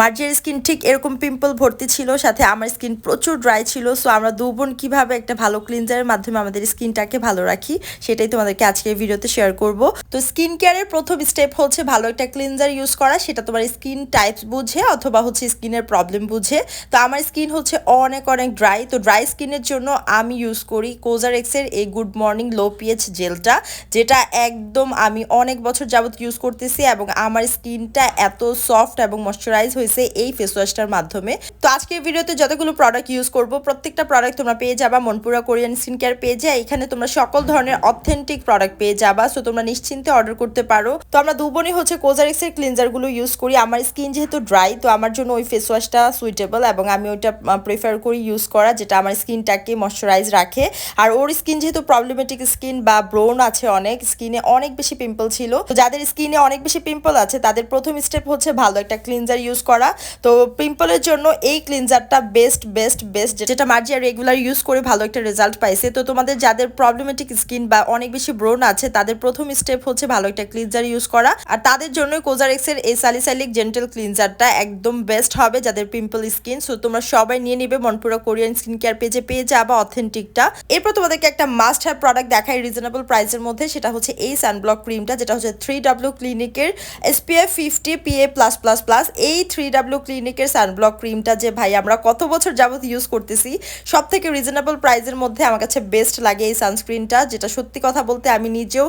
মার্জিয়ার skin ঠিক এরকম pimple ভর্তি ছিল, সাথে আমার স্কিন প্রচুর ড্রাই ছিল সো আমরা দু বোন কীভাবে একটা ভালো ক্লিনজারের মাধ্যমে আমাদের স্কিনটাকে ভালো রাখি, সেটাই তোমাদেরকে আজকে ভিডিওতে শেয়ার করব। তো স্কিন কেয়ারের প্রথম স্টেপ হচ্ছে ভালো একটা ক্লিনজার ইউজ করা, সেটা তোমার স্কিন টাইপস বুঝে, অথবা হচ্ছে স্কিনের প্রবলেম বুঝে। তো আমার স্কিন হচ্ছে অনেক অনেক ড্রাই তো ড্রাই স্কিনের জন্য আমি ইউজ করি কোজার এক্সের এই গুড মর্নিং লো পিএইচ জেলটা যেটা একদম আমি অনেক বছর যাবত ইউজ করতেছি, এবং আমার স্কিনটা এত সফট এবং ময়শ্চারাইজ হয়েছে। এই ফেস ওয়াশটার মাধ্যমে। তো আজকে ভিডিওতে যতগুলো প্রোডাক্ট ইউজ করব, প্রত্যেকটা প্রোডাক্ট তোমরা পেয়ে যাবা, মনপুরা কোরিয়ান স্কিন কেয়ার পেজে এখানে তোমরা সকল ধরনের অথেন্টিক প্রোডাক্ট পেয়ে যাবা সো তোমরা নিশ্চিন্তে অর্ডার করতে পারো। তো আমরা দুবনই হচ্ছে কোজারেক্সের ক্লিনজারগুলো ইউজ করি। আমার স্কিন যেহেতু ড্রাই তো আমার জন্য ওই ফেস ওয়াশটা সুইটেবল এবং আমি ওইটা প্রেফার করি ইউজ করা, যেটা আমার স্কিনটাকে ময়শ্চারাইজ রাখে। আর ওর স্কিন যেহেতু প্রবলেমেটিক স্কিন বা ব্রোন আছে অনেক স্কিনে অনেক বেশি পিম্পল ছিল। তো যাদের স্কিনে অনেক বেশি পিম্পল আছে, তাদের প্রথম স্টেপ হচ্ছে ভালো একটা ক্লিনজার ইউজ করা। তো পিম্পলের জন্য এই ক্লিনজারটা বেস্ট বেস্ট বেস্ট যেটা মার্জিয়া রেগুলার ইউজ করে ভালো একটা রেজাল্ট পাইছে। তো তোমাদের যাদের প্রবলেমেটিক স্কিন বা অনেক বেশি ব্রোন আছে, তাদের প্রথম স্টেপ হচ্ছে ভালো একটা ক্লিনজার ইউজ করা। আর তাদের জন্য কোজারেক্সের এই সালিসালিক জেন্টেল ক্লিনজারটা একদম বেস্ট হবে যাদের পিম্পল স্কিন সো তোমরা সবাই নিয়ে নিবে মনপুরা কোরিয়ান স্কিন কেয়ার পেজে পেয়ে যাবা অথেন্টিকটা এরপর তোমাদেরকে একটা মাস্ট হ্যাভ প্রোডাক্ট দেখাই রিজনেবল প্রাইসের মধ্যে। সেটা হচ্ছে এই সানব্লক ক্রিমটা যেটা হচ্ছে থ্রি ডাব্লিউ ক্লিনিকের SPF fifty PA plus plus plus এই থ্রি ডাব্লিউ ক্লিনিকের সানব্লক ক্রিমটা যে, ভাই, আমরা কত বছর যাবত ইউজ করতেছি সব থেকে রিজনেবল প্রাইসের মধ্যে আমার কাছে বেস্ট লাগে এই সানস্ক্রিনটা যেটা সত্যি কথা বলতে আমি নিজেও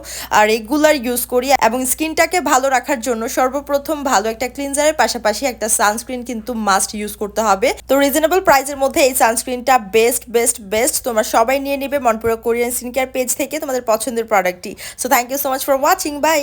রেগুলার ইউজ করি এবং স্কিনটাকে ভালো রাখার জন্য সর্বপ্রথম ভালো একটা ক্লিনজারের পাশাপাশি একটা সানস্ক্রিন কিন্তু মাস্ট ইউজ করতে হবে। তো রিজনেবল প্রাইসের মধ্যে এই সানস্ক্রিনটা বেস্ট বেস্ট বেস্ট তোমরা সবাই নিয়ে নেবে Monpura Korean skin care page থেকে তোমাদের পছন্দের প্রোডাক্টটি so thank you so much for watching bye